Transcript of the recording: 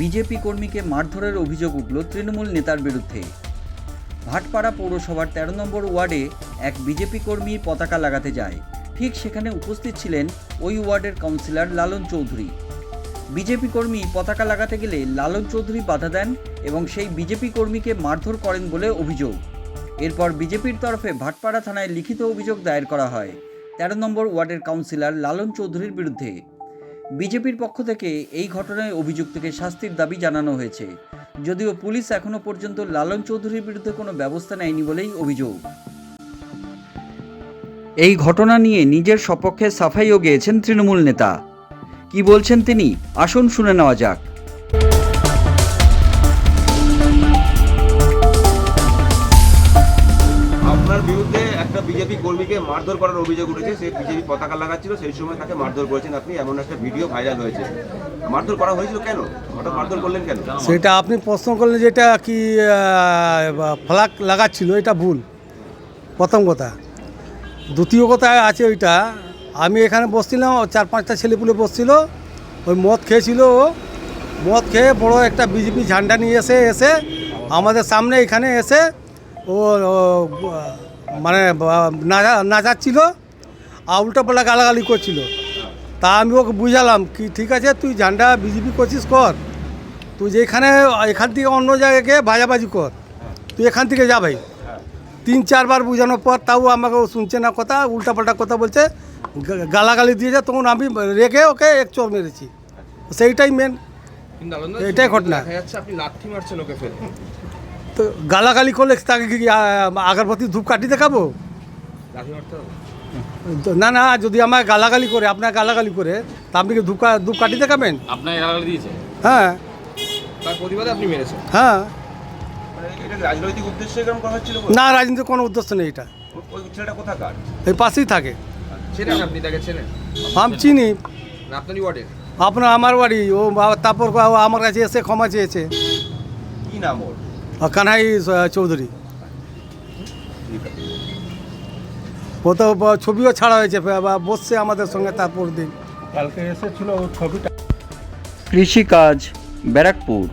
BJP কর্মীকে মারধরের অভিযোগ উঠল তৃণমূল নেতার বিরুদ্ধে। ভাটপাড়া পৌরসভার তেরো নম্বর ওয়ার্ডে এক বিজেপি কর্মী পতাকা লাগাতে যায়। ঠিক সেখানে উপস্থিত ছিলেন ওই ওয়ার্ডের কাউন্সিলর লালন চৌধুরী। বিজেপি কর্মী পতাকা লাগাতে গেলে লালন চৌধুরী বাধা দেন এবং সেই বিজেপি কর্মীকে মারধর করেন বলে অভিযোগ। এরপর বিজেপির তরফে ভাটপাড়া থানায় লিখিত অভিযোগ দায়ের করা হয়। তেরো নম্বর ওয়ার্ডের কাউন্সিলর লালন চৌধুরীর বিরুদ্ধে। বিজেপির পক্ষ থেকে এই ঘটনায় অভিযুক্তকে শাস্তির দাবি জানানো হয়েছে। যদিও পুলিশ এখনও পর্যন্ত লালন চৌধুরীর বিরুদ্ধে কোনো ব্যবস্থা নেয়নি বলেই অভিযোগ। এই ঘটনা নিয়ে নিজের সপক্ষে সাফাইও গিয়েছেন তৃণমূল নেতা। কি বলছেন তিনি? আসুন শুনে নেওয়া যাক। বিরুদ্ধে একটা বিজেপি কর্মীকে মারধর করার অভিযোগ উঠেছে সে বিজেপি পতাকা লাগাচ্ছিল সেই সময় তাকে মারধর করেছেন আপনি এমন একটা ভিডিও ভাইরাল হয়েছে। মারধর করা হয়েছিল কেন? হঠাৎ মারধর করলেন কেন? সেটা আপনি প্রশ্ন করলেন যেটা কি ফ্ল্যাগ লাগাচ্ছিল এটা ভুল। প্রথম কথা। দ্বিতীয় কথা আছে ওইটা আমি এখানে বসছিলাম চার পাঁচটা ছেলেপুলে বসছিল ওই মদ খেয়েছিল ও। মদ খেয়ে বড় একটা বিজেপি ঝান্ডা নিয়ে এসে এসে আমাদের সামনে এখানে এসে ও, মানে নাচা- নাচাচ্ছিল আর উল্টোপাল্টা গালাগালি করছিল। তা আমি ওকে বুঝালাম কি ঠিক আছে তুই ঝান্ডা বিজেপি করছিস কর। তুই যেখানে এখান থেকে অন্য জায়গায় গিয়ে ভাজাবাজি কর। তুই এখান থেকে যা ভাই। তিন চারবার বোঝানোর পর তাও আমাকে ও শুনছে না কথা উল্টাপাল্টা কথা বলছে গালাগালি দিয়েছে তখন আমি রেখে ওকে এক চোর মেরেছি। সেইটাই মেন এটাই ঘটনা। আপনি লাঠি মারছেন ওকে ফেলে। তো গালাগালি করলে তাকে কি আগরবাতি ধূপ কাটি দেখাবো? না না যদি আমার গালাগালি করে আপনার গালাগালি করে তা আপনি কি ধূপ কা- ধূপ কাটি দেখাবেন? আপনার গালাগালি দিয়েছে? হ্যাঁ। তার প্রতিবাদে আপনি মেরেছেন? হ্যাঁ। মানে রাজনৈতিক উদ্দেশ্যে করা হচ্ছিল না রাজনীতির কোনো উদ্দেশ্য নেই এটা। ওই ছেলেটা কোথাকার? এই পাশেই থাকে। চেনেন আপনি তাকে চেনেন? আমি চিনি। আপনারই ওয়ার্ডের? আপনার আমার বাড়ি ও তারপর ও আমার কাছে এসে ক্ষমা চেয়েছে। কি নাম ওর? আর কানহাই চৌধুরী ও তো ছবিও ছাড়া হয়েছে বা বসছে আমাদের সঙ্গে তারপর দিন কালকে এসেছিল ছবিটা। কৃষিকাজ ব্যারাকপুর।